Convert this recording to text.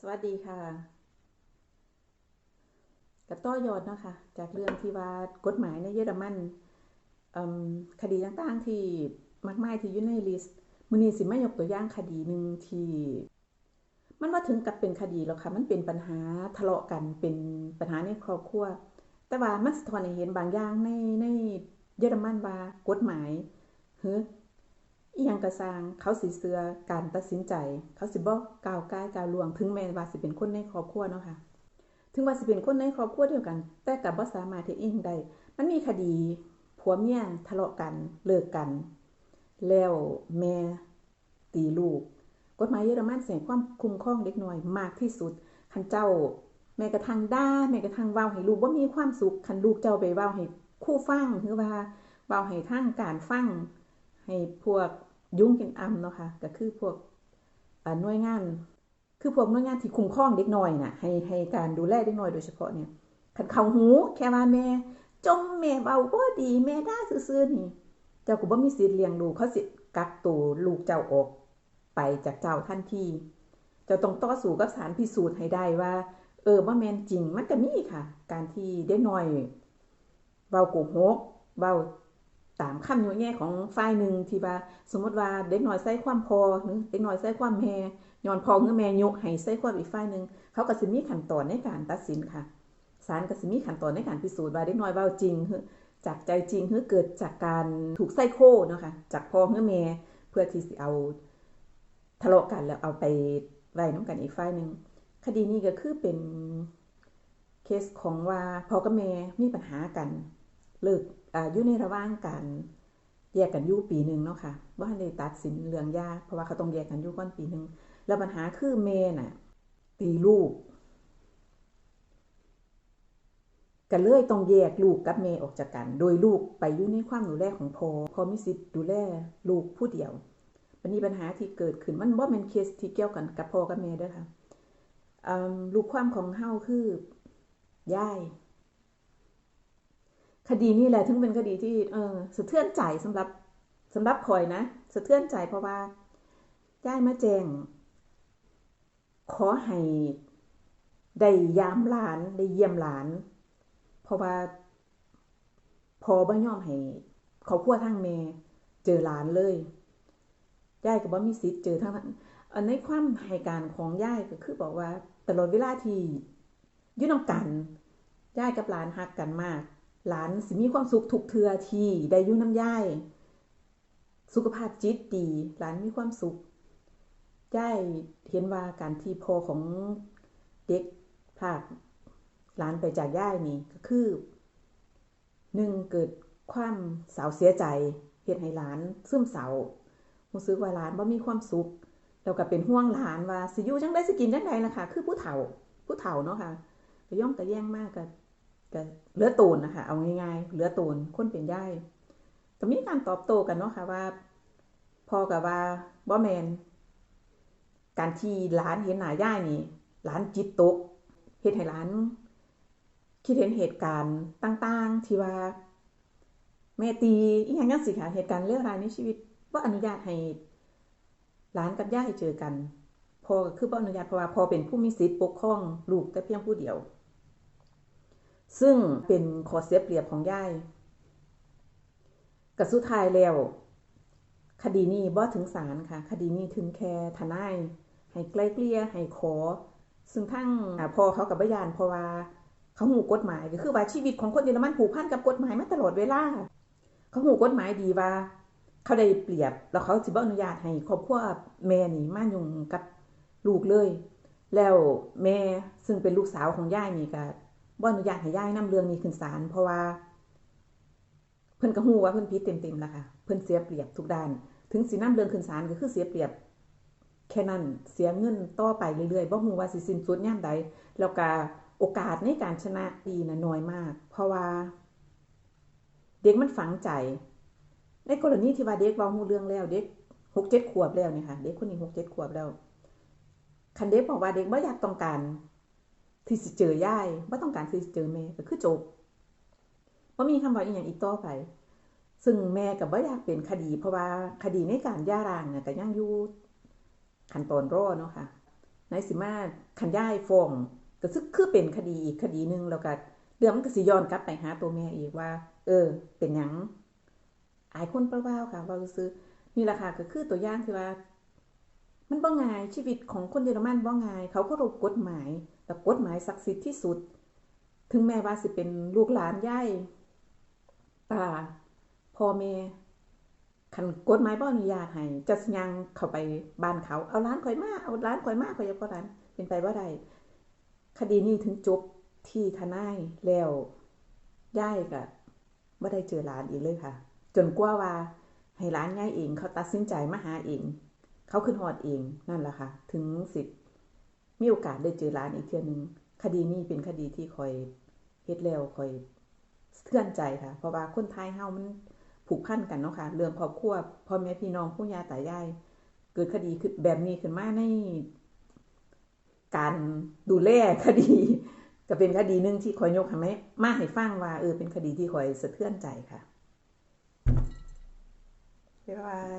สวัสดีค่ะกระต้อยอดเนาะคะจากเรื่องที่ว่ากฎหมายในเยอรมันคดีต่างๆที่มากมายที่อยู่ในลิสต์มื้อนี้สิมายกตัวอย่างคดีหนึ่งที่มันว่าถึงกับเป็นคดีแล้วค่ะ มันเป็นปัญหาทะเลาะกันเป็นปัญหาในครอบครัว แต่ว่ามันสะท้อนให้เห็นบางอย่างในในเยอรมันว่ากฎหมายเฮ้ อีหยังกระสร้างเขาสิเสือการตัดสินใจ เขาสิบ่ก้าวกายกาวลวง ถึงแม้ว่าสิเป็นคนในครอบครัวเนาะค่ะ ถึงว่าสิเป็นคนในครอบครัวเดียวกัน แต่ก็บ่สามารถเฮ็ดอิหยังได้มันมีคดีผัวเมียทะเลาะกันเลิกกัน แล้วแม่ตีลูกกฎหมายเยอรมันเสิให้ความคุ้มครองเด็กน้อยมากที่สุดคันเจ้า แม้กระทั่งด่าแม้กระทั่งเว้าให้ลูกบ่ามีความสุขคันลูกเจ้าไปเว้าให้ครูฟังหรือว่าเว้าให้ทางการฟังให้พวก ยุ่งกินอำเนาะค่ะก็คือพวกหน่วยงาน คือพวกหน่วยงานที่คุ้มครองเด็กน้อยน่ะให้ให้การดูแลเด็กน้อยโดยเฉพาะเนี่ยคันเขาหูแค่ว่าแม่ จมแม่เว้าบ่ดีแม่ด่าซื่อๆนี่ เจ้าก็บ่มีสิทธิ์เลี้ยงลูกเขาสิกักตัวลูกเจ้าออก ไปจากเจ้าทันทีเจ้าต้องต่อสู้กับศาลพิสูจน์ให้ได้ว่า เออบ่าแม่นจริงมันก็มีค่ะ การที่เด็กน้อยเว้าโกหกเว้า ตามคำยั่แย่ของฝ่ายหนึ่งที่ว่าสมมติว่าเด็กน้อยใส่ความพอหรือเด็กน้อยใส่ความแม่ย้อนพอหรือแม่ยกให้ใส่ความอีกฝ่ายหนึ่งเขาก็สิมีขั้นตอนในการตัดสินค่ะศาลก็สิมีขั้นตอนในการพิสูจน์ว่าเด็กน้อยเว้าจริงจากใจจริงหรือเกิดจากการถูกไส้โคเนาะค่ะจากพ่อหรือแม่เพื่อที่สิเอาทะเลาะกันแล้วเอาไปไว้นํกันอีกฝ่ายหนึ่งคดีนี้ก็คือเป็นเคสของว่าพ่อกับแม่มีปัญหากันเลิก อยู่ในระหว่างการแยกกันอยู่ปีหนึ่งเนาะค่ะบ่ทันตัดสินเรื่องยาเพราะว่าเขาต้องแยกกันอยู่ก่อนปีหนึ่งแล้วปัญหาคือแม่น่ะตีลูกก็เลยต้องแยกลูกกับแม่ออกจากกัน โดยลูกไปอยู่ในความดูแลของพ่อพ่อมีสิทธิ์ดูแลลูกผู้เดียวมันมีปัญหาที่เกิดขึ้นมันบ่แม่นเคสที่เกี่ยวกันกับพ่อกับแม่เด้อค่ะลูกความของเฮาคือยาย คดีนี้แหละถึงเป็นคดีที่เออสะเทือนใจสำหรับสำหรับข่อยนะสะเทือนใจเพราะว่าย้ายมาแจ้งขอให้ได้ยามหลานได้เยี่ยมหลาน เพราะว่าพอบ่ยอมให้ครอบครัวทางแม่เจอหลานเลยยายก็บ่มีสิทธิ์เจอทางอันในความให้การของยายก็คือบอกว่าตลอดเวลาที่ยู่นำกันยายกับหลานฮักกันมาก หลานสิมีความสุขทุกเทือที่ได้ยู่น้ำยาย สุขภาพจิตดี หลานมีความสุขยายเห็นว่าการที่พ่อของเด็กพาหลานไปจากยายนี่ก็คือหนึ่งเกิดความเศร้าเสียใจเฮ็ดให้หลานซึมเศร้ารู้สึกว่าหลานบ่มีความสุขแล้วก็เป็นห่วงหลานว่าสิอยู่จังได๋สิกินจังไดล่ะค่ะ คือผู้เฒ่าผู้เฒ่าเนาะค่ะก็ย่อมกระแย่งมากก็ ก็เหลือตูนนะคะ เอาง่ายๆเหลือตูนคนเป็นย่ายก็มีการตอบโต้กันเนาะค่ะว่าพอกับว่าบ่แมนการที่หลานเห็นหน้าย่ายนี่หลานจิตตกเฮ็ดให้หลานคิดเห็นเหตุการณ์ต่าง ๆ ที่ว่า แม่ตีอีหยังจังซี่ค่ะเหตุการณ์เลวร้ายในชีวิตบ่าอนุญาตให้หลานกับย่ายเจอกัน พอคือบ่อนุญาตเพราะว่าพอเป็นผู้มีสิทธิ์ปกครองลูกแต่เพียงผู้เดียว ซึ่งเป็นขอเสียเปรียบของย่ายก็สุดท้ายแล้ว คดีนี้บ่ถึงศาลค่ะ คดีนี้ถึงแค่ทนายให้ไกลเกลี่ยให้ขอ ซึ่งทั้งพ่อเขากับบยานเพราะว่าเขาหูกฎหมายก็คือว่าชีวิตของคนเยอรมันผูกพันกับกฎหมายมาตลอดเวลาเขาหูกฎหมายดีว่า เขาได้เปรียบแล้วเขาสิบ่อนุญาตให้ครอบครัวแม่นี่มายุ่งกับลูกเลย แล้วแม่ซึ่งเป็นลูกสาวของย่ายนี่ก็ บ่อนุญาตให้ยายนํเรื่องนี้ขึ้นศาลเพราะว่า เพิ่นก็ฮู้ว่าเพิ่นผิดเต็มๆแล้วค่ะเพิ่นเสียเปรียบทุกด้าน ถึงสินํเรื่องขึ้นศาลก็คือเสียเปรียบ แค่นั้นเสียเงินต่อไปเรื่อยๆบ่ฮู้ว่าสิสิ้นสุดยามใดแล้วก็โอกาสในการชนะดีน่ะน้อยมาก เพราะว่า เด็กมันฝังใจ ในกรณีที่ว่าเด็กเว้าฮู้เรื่องแล้วเด็ก6-7ขวบแล้วเนี่ยค่ะเด็กคนนี้6-7ขวบแล้วคันเด็กบอกว่าเด็กบ่อยากต้องการ ที่สิเจอย่ายบ่ต้องการที่สิเจอแม่ก็คือจบบ่มีคำว่าอีหยังอีกต่อไป ซึ่งแม่ก็บ่อยากเป็นคดี เพราะว่าคดีในการย่าร้างน่ะก็ยังอยู่ขั้นตอนรอเนาะค่ะนายสิมาคันย่ายฟ้องก็ซึ่งคือเป็นคดีอีกคดีหนึงแล้วก็เรื่องมันก็สิย้อนกลับไปหาตัวแม่อีกว่า เออ เป็นหยังอายคนเปล่าๆค่ะว่าซื่อนี่ล่ะค่ะก็คือตัวอย่างที่ว่า มันบ่ง่ายชีวิตของคนเยอรมันบ่ง่าย เขาเคารพกฎหมาย แต่กฎหมายศักดิ์สิทธิ์ที่สุด ถึงแม้ว่าสิเป็นลูกหลานย่ายตาพ่อแม่คันกฎหมายบ่อนุญาตให้จะยังเข้าไปบ้านเขา เอาร้านข่อยมาเอาร้านข่อยมาข่อยอยากบ่ร้านเป็นไปบ่ได้คดีนี้ถึงจบที่ทนายแล้วย่ายก็บ่ได้เจอหลานอีกเลยค่ะ จนกว่าว่าให้หลานย่ายเองเขาตัดสินใจมาหาเอง เขาขึ้นฮอดเองนั่นแหละค่ะ ถึงสิ มีโอกาสได้เจอหลานอีกเทื่อนึงคดีนี้เป็นคดีที่คอยเฮ็ดแล้วคอยสะเทือนใจค่ะ เพราะว่าคนไทยเฮามันผูกพันกันเนาะค่ะเรื่องครอบครัวพ่อแม่พี่น้องปู่ย่าตายายเกิดคดีขึ้นแบบนี้ขึ้นมาในการดูแลคดี ก็เป็นคดีหนึงที่คอยยกให้มาให้ฟังว่าเออเป็นคดีที่คอยสะเทือนใจค่ะบ๊ายบาย